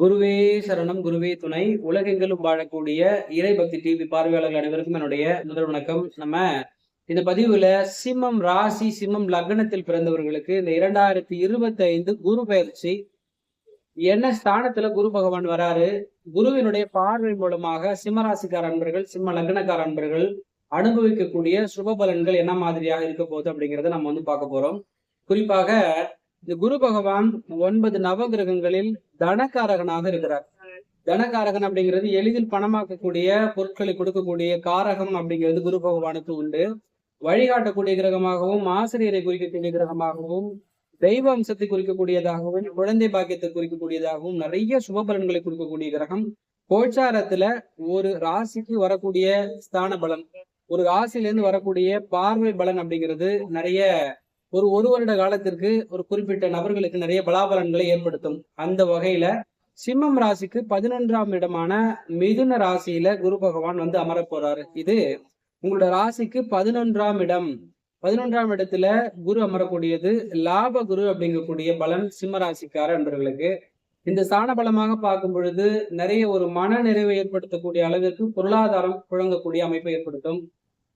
குருவே சரணம் குருவே துணை. உலகெங்கிலும் வாழக்கூடிய இறைபக்தி டிவி பார்வையாளர்கள் அனைவருக்கும் என்னுடைய முதல் வணக்கம். நம்ம இந்த பதிவுல சிம்மம் ராசி சிம்மம் லக்னத்தில் பிறந்தவர்களுக்கு இந்த இரண்டாயிரத்தி இருபத்தி ஐந்து குரு பயிற்சி என்ன ஸ்தானத்துல குரு பகவான் வராரு? குருவினுடைய பார்வை மூலமாக சிம்மராசிக்கார அன்பர்கள் சிம்ம லக்னக்கார அன்பர்கள் அனுபவிக்கக்கூடிய சுப பலன்கள் என்ன மாதிரியாக இருக்க போகுது அப்படிங்கறத நம்ம வந்து பார்க்க போறோம். குறிப்பாக இந்த குரு பகவான் ஒன்பது நவகிரகங்களில் தனக்காரகனாக இருக்கிறார். தனக்காரகன் அப்படிங்கிறது எளிதில் பணமாக்கக்கூடிய பொருட்களை கொடுக்கக்கூடிய காரகம் அப்படிங்கிறது குரு பகவானுக்கு உண்டு. வழிகாட்டக்கூடிய கிரகமாகவும் ஆசிரியரை குறிக்கக்கூடிய கிரகமாகவும் தெய்வ அம்சத்தை குறிக்கக்கூடியதாகவும் குழந்தை பாக்கியத்தை குறிக்கக்கூடியதாகவும் நிறைய சுபபலன்களை கொடுக்கக்கூடிய கிரகம். கோச்சாரத்துல ஒரு ராசிக்கு வரக்கூடிய ஸ்தான பலன். ஒரு ராசியிலிருந்து வரக்கூடிய பார்வை பலன் அப்படிங்கிறது நிறைய ஒரு ஒரு வருட காலத்திற்கு ஒரு குறிப்பிட்ட நபர்களுக்கு நிறைய பலாபலன்களை ஏற்படுத்தும். அந்த வகையில சிம்மம் ராசிக்கு பதினொன்றாம் இடமான மிதுன ராசியில குரு பகவான் வந்து அமர போறாரு. இது உங்களோட ராசிக்கு பதினொன்றாம் இடம். பதினொன்றாம் இடத்துல குரு அமரக்கூடியது லாப குரு அப்படிங்கக்கூடிய பலன் சிம்ம ராசிக்கார நண்பர்களுக்கு இந்த ஸ்தான பலமாக பார்க்கும் பொழுது நிறைய ஒரு மன நிறைவை ஏற்படுத்தக்கூடிய அளவிற்கு பொருளாதாரம் புழங்கக்கூடிய அமைப்பை ஏற்படுத்தும்.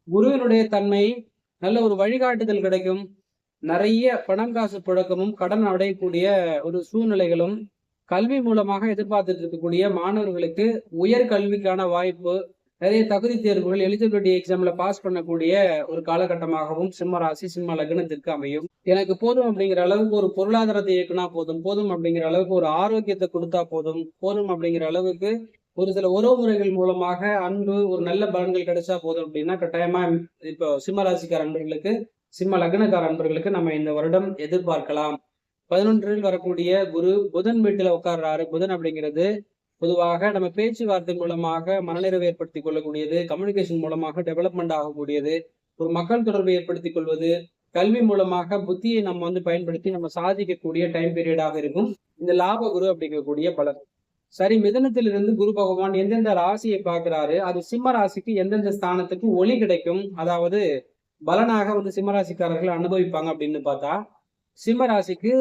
குருவினுடைய தன்மை நல்ல ஒரு வழிகாட்டுதல் கிடைக்கும். நிறைய பணம் காசு புழக்கமும் கடன் அடையக்கூடிய ஒரு சூழ்நிலைகளும் கல்வி மூலமாக எதிர்பார்த்துட்டு இருக்கக்கூடிய மாணவர்களுக்கு உயர் கல்விக்கான வாய்ப்பு நிறைய தகுதி தேர்வுகள் எலிஜிபிலிட்டி எக்ஸாம்ல பாஸ் பண்ணக்கூடிய ஒரு காலகட்டமாகவும் சிம்ம ராசி சிம்ம லக்னத்திற்கு அமையும். எனக்கு போதும் அப்படிங்கிற அளவுக்கு ஒரு பொருளாதாரத்தை இயக்குனா போதும் போதும் அப்படிங்கிற அளவுக்கு ஒரு ஆரோக்கியத்தை கொடுத்தா போதும் போதும் அப்படிங்கிற அளவுக்கு ஒரு சில உறவு முறைகள் மூலமாக அன்பு ஒரு நல்ல பலன்கள் கிடைச்சா போதும் அப்படின்னா கட்டாயமா இப்போ சிம்ம ராசிக்கார அன்பர்களுக்கு சிம்ம லக்னக்கார அன்பர்களுக்கு நம்ம இந்த வருடம் எதிர்பார்க்கலாம். பதினொன்றில் வரக்கூடிய குரு புதன் வீட்டில் உட்கார்றாரு. புதன் அப்படிங்கிறது பொதுவாக நம்ம பேச்சுவார்த்தை மூலமாக மனநிறைவு ஏற்படுத்திக் கொள்ளக்கூடியது கம்யூனிகேஷன் மூலமாக டெவலப்மெண்ட் ஆகக்கூடியது ஒரு மக்கள் தொடர்பை ஏற்படுத்திக் கொள்வது கல்வி மூலமாக புத்தியை நம்ம வந்து பயன்படுத்தி நம்ம சாதிக்கக்கூடிய டைம் பீரியடாக இருக்கும். இந்த லாப குரு அப்படிங்கக்கூடிய பலன். சரி மிதனத்திலிருந்து குரு பகவான் எந்தெந்த ராசியை பார்க்கிறாரு? அது சிம்ம ராசிக்கு எந்தெந்த ஸ்தானத்துக்கு ஒளி கிடைக்கும்? அதாவது பலனாக வந்து சிம்மராசிக்காரர்கள் அனுபவிப்பாங்க அப்படின்னு பார்த்தா சிம்மராசிக்கு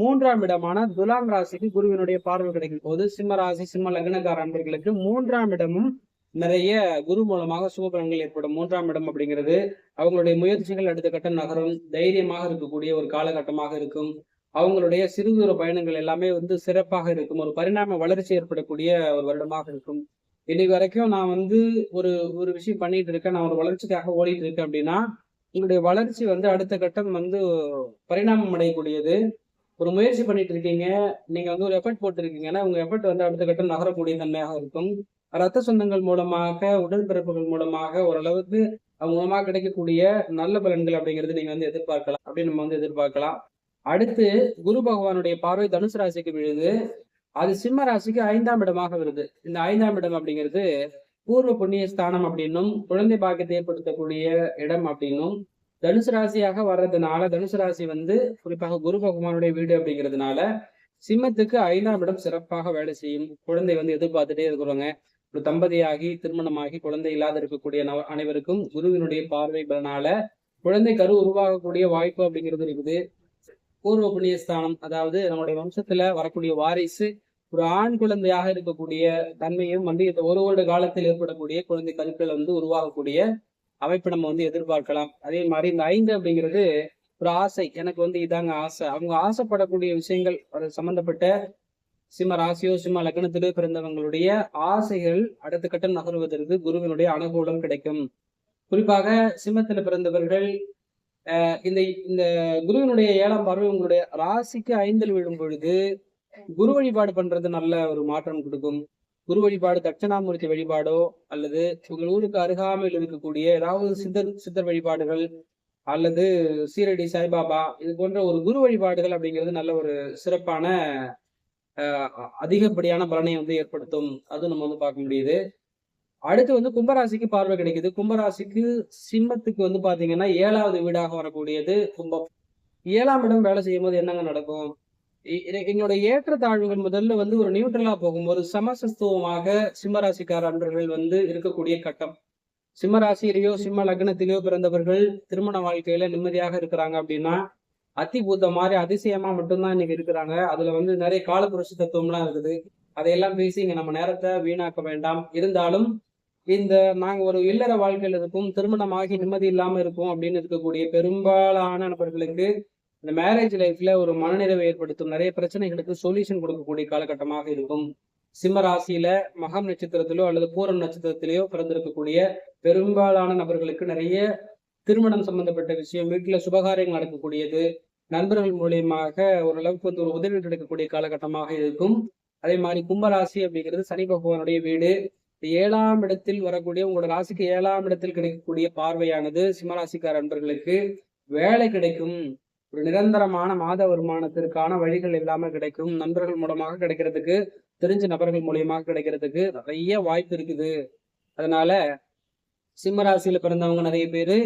மூன்றாம் இடமான துலாம் ராசிக்கு குருவினுடைய பார்வை கிடைக்கும் போது சிம்ம ராசி சிம்ம லக்னக்கார அன்பர்களுக்கு மூன்றாம் இடமும் நிறைய குரு மூலமாக சுபபலன்கள் ஏற்படும். மூன்றாம் இடம் அப்படிங்கிறது அவங்களுடைய முயற்சிகள் அடுத்த கட்டம் நகரும். தைரியமாக இருக்கக்கூடிய ஒரு காலகட்டமாக இருக்கும். அவங்களுடைய சிறு தூர பயணங்கள் எல்லாமே வந்து சிறப்பாக இருக்கும். ஒரு பரிணாம வளர்ச்சி ஏற்படக்கூடிய ஒரு வருடமாக இருக்கும். இன்னைக்கு வரைக்கும் நான் வந்து ஒரு ஒரு விஷயம் பண்ணிட்டு இருக்கேன். நான் ஒரு வளர்ச்சிக்காக ஓடிட்டு இருக்கேன் அப்படின்னா உங்களுடைய வளர்ச்சி வந்து அடுத்த கட்டம் வந்து பரிணாமம் அடையக்கூடியது. ஒரு முயற்சி பண்ணிட்டு இருக்கீங்க. நீங்க வந்து ஒரு எஃபர்ட் போட்டிருக்கீங்கன்னா உங்க எஃபர்ட் வந்து அடுத்த கட்டம் நகரக்கூடிய தன்மையாக இருக்கும். ரத்த சொந்தங்கள் மூலமாக உடன்பிறப்புகள் மூலமாக ஓரளவுக்கு அவங்க மூலமாக கிடைக்கக்கூடிய நல்ல பலன்கள் அப்படிங்கிறது நீங்க வந்து எதிர்பார்க்கலாம். அப்படின்னு நம்ம வந்து எதிர்பார்க்கலாம். அடுத்து குரு பகவானுடைய பார்வை தனுசு ராசிக்கு விழுது. அது சிம்ம ராசிக்கு ஐந்தாம் இடமாக வருது. இந்த ஐந்தாம் இடம் அப்படிங்கிறது பூர்வ புண்ணிய ஸ்தானம் அப்படின்னும் குழந்தை பாக்கியத்தை ஏற்படுத்தக்கூடிய இடம் அப்படின்னும் தனுசு ராசியாக வர்றதுனால தனுசு ராசி வந்து குறிப்பாக குரு பகவானுடைய வீடு அப்படிங்கிறதுனால சிம்மத்துக்கு ஐந்தாம் இடம் சிறப்பாக வேலை செய்யும். குழந்தை வந்து எதிர்பார்த்துட்டே இருக்கிறவங்க ஒரு தம்பதியாகி திருமணமாகி குழந்தை இல்லாத இருக்கக்கூடிய அனைவருக்கும் குருவினுடைய பார்வை பலனால குழந்தை கரு உருவாகக்கூடிய வாய்ப்பு அப்படிங்கிறது இருக்குது. பூர்வ புண்ணிய ஸ்தானம் அதாவது நம்முடைய வம்சத்துல வரக்கூடிய வாரிசு ஒரு ஆண் குழந்தையாக இருக்கக்கூடிய தன்மையும் வந்து இந்த ஒரு வருட காலத்தில் ஏற்படக்கூடிய குழந்தை கருக்கள் வந்து உருவாகக்கூடிய அமைப்பை நம்ம வந்து எதிர்பார்க்கலாம். அதே மாதிரி இந்த ஐந்து அப்படிங்கிறது ஒரு ஆசை. எனக்கு வந்து இதாங்க ஆசை. அவங்க ஆசைப்படக்கூடிய விஷயங்கள் அது சம்பந்தப்பட்ட சிம்ம ராசியோ சிம்ம லக்னத்திலோ பிறந்தவங்களுடைய ஆசைகள் அடுத்த கட்டம் நகருவதற்கு குருவினுடைய அனுகூலம் கிடைக்கும். குறிப்பாக சிம்மத்தில் பிறந்தவர்கள் இந்த இந்த குருவினுடைய ஏழாம் பார்வை உங்களுடைய ராசிக்கு ஐந்தில் விழும் பொழுது குரு வழிபாடு பண்றது நல்ல ஒரு மாற்றம் கொடுக்கும். குரு வழிபாடு தட்சணாமூர்த்தி வழிபாடோ அல்லது உங்கள் ஊருக்கு அருகாமையில் இருக்கக்கூடிய ஏதாவது சித்தர் சித்தர் வழிபாடுகள் அல்லது சீரடி சாய்பாபா இது போன்ற ஒரு குரு வழிபாடுகள் அப்படிங்கிறது நல்ல ஒரு சிறப்பான அதிகப்படியான பலனை வந்து ஏற்படுத்தும். அது நம்ம வந்து பார்க்க முடியுது. அடுத்து வந்து கும்பராசிக்கு பார்வை கிடைக்குது. கும்பராசிக்கு சிம்மத்துக்கு வந்து பாத்தீங்கன்னா ஏழாவது வீடாக வரக்கூடியது கும்பம். ஏழாம் இடம் வேலை செய்யும் போது என்னங்க நடக்கும்? எங்களோட ஏற்றத்தாழ்வுகள் முதல்ல வந்து ஒரு நியூட்ரலா போகும் ஒரு சமசத்துவமாக சிம்மராசிக்கார அன்பர்கள் வந்து இருக்கக்கூடிய கட்டம். சிம்மராசியிலேயோ சிம்ம லக்னத்திலேயோ பிறந்தவர்கள் திருமண வாழ்க்கையில நிம்மதியாக இருக்கிறாங்க அப்படின்னா அத்திபூத்த மாதிரி அதிசயமா மட்டும்தான் இன்னைக்கு இருக்கிறாங்க. அதுல வந்து நிறைய காலபுருஷ தத்துவம்லாம் இருக்குது. அதையெல்லாம் பேசி இங்க நம்ம நேரத்தை வீணாக்க வேண்டாம். இருந்தாலும் இந்த நாங்க ஒரு இல்லற வாழ்க்கையில இருக்கும் திருமணமாகி நிம்மதி இல்லாம இருக்கும் அப்படின்னு இருக்கக்கூடிய பெரும்பாலான நபர்களுக்கு இந்த மேரேஜ் லைஃப்ல ஒரு மனநிறைவை ஏற்படுத்தும் நிறைய பிரச்சனைகளுக்கு சொல்யூஷன் கொடுக்கக்கூடிய காலகட்டமாக இருக்கும். சிம்ம ராசியில மகம் நட்சத்திரத்திலோ அல்லது பூரம் நட்சத்திரத்திலேயோ பிறந்திருக்கக்கூடிய பெரும்பாலான நபர்களுக்கு நிறைய திருமணம் சம்பந்தப்பட்ட விஷயம் வீட்டுல சுபகாரியங்கள் நடக்கக்கூடியது நண்பர்கள் மூலியமாக ஓரளவுக்கு வந்து ஒரு உதவி கிடைக்கக்கூடிய காலகட்டமாக இருக்கும். அதே மாதிரி கும்பராசி அப்படிங்கிறது சனி பகவானுடைய வீடு. ஏழாம் இடத்தில் வரக்கூடிய உங்களோட ராசிக்கு ஏழாம் இடத்தில் கிடைக்கக்கூடிய பார்வையானது சிம்மராசிக்கார நண்பர்களுக்கு வேலை கிடைக்கும். ஒரு நிரந்தரமான மாத வருமானத்திற்கான வழிகள் இல்லாம கிடைக்கும். நண்பர்கள் மூலமாக கிடைக்கிறதுக்கு தெரிஞ்ச நபர்கள் மூலியமாக கிடைக்கிறதுக்கு நிறைய வாய்ப்பு இருக்குது. அதனால சிம்ம ராசியில பிறந்தவங்க நிறைய பேரு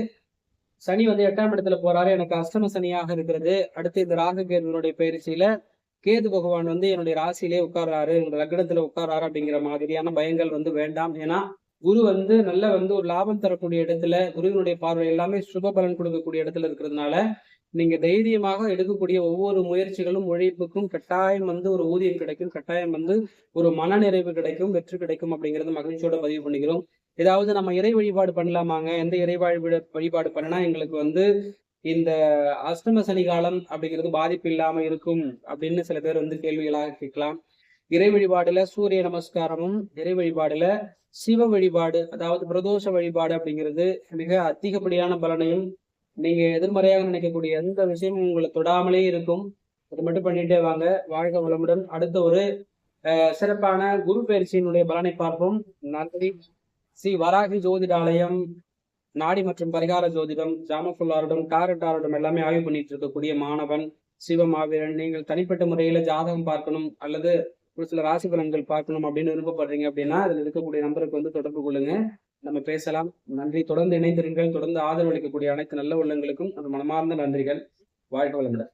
சனி வந்து எட்டாம் இடத்துல போறாரு. எனக்கு அஷ்டம சனியாக இருக்கிறது. அடுத்து இந்த ராகு கேதுவனுடைய பயிற்சியில கேது பகவான் வந்து என்னுடைய ராசியிலே உட்கார்றாரு. என்னோட லக்னத்துல உட்கார்றாரு அப்படிங்கிற மாதிரியான பயங்கள் வந்து வேண்டாம். ஏன்னா குரு வந்து நல்ல வந்து ஒரு லாபம் தரக்கூடிய இடத்துல குருவினுடைய பார்வை எல்லாமே சுப பலன் கொடுக்கக்கூடிய இடத்துல இருக்கிறதுனால நீங்க தைரியமாக எடுக்கக்கூடிய ஒவ்வொரு முயற்சிகளும் உழைப்புக்கும் கட்டாயம் வந்து ஒரு ஊதியம் கிடைக்கும். கட்டாயம் வந்து ஒரு மனநிறைவு கிடைக்கும் வெற்றி கிடைக்கும் அப்படிங்கறது மகிழ்ச்சியோட பதிவு பண்ணிக்கிறோம். ஏதாவது நம்ம இறை வழிபாடு பண்ணலாமாங்க? எந்த இறை வழிபாடு பண்ணினா எங்களுக்கு வந்து இந்த அஷ்டம சனி காலம் அப்படிங்கிறது பாதிப்பு இல்லாம இருக்கும் அப்படின்னு சில பேர் வந்து கேள்விகளாக கேட்கலாம். இறை வழிபாடுல சூரிய நமஸ்காரமும் இறை வழிபாடுல சிவ வழிபாடு அதாவது பிரதோஷ வழிபாடு அப்படிங்கிறது மிக அதிகப்படியான பலனையும் நீங்க எதிர்மறையாக நினைக்கக்கூடிய எந்த விஷயமும் உங்களை தொடாமலே இருக்கும். அது மட்டும் பண்ணிட்டே வாங்க. வாழ்க வளமுடன். அடுத்த ஒரு சிறப்பான குரு பயிற்சியினுடைய பலனை பார்ப்போம். நன்றி. ஸ்ரீ வராகி ஜோதிடாலயம் நாடி மற்றும் பரிகார ஜோதிடம் ஜாமஃபுல்லாரிடம் டாரட்டாரிடம் எல்லாமே ஆய்வு பண்ணிட்டு இருக்கக்கூடிய மாணவன் சிவமாவீரன். நீங்கள் தனிப்பட்ட முறையில ஜாதகம் பார்க்கணும் அல்லது ஒரு சில ராசி பலன்கள் பார்க்கணும் அப்படின்னு விருப்பப்படுறீங்க அப்படின்னா அதில் இருக்கக்கூடிய நம்பருக்கு வந்து தொடர்பு கொள்ளுங்க. நம்ம பேசலாம். நன்றி. தொடர்ந்து இணைந்திருங்கள். தொடர்ந்து ஆதரவு அளிக்கக்கூடிய அனைத்து நல்ல உள்ளங்களுக்கும் அது மனமார்ந்த நன்றிகள். வாழ்க வளமுடன்.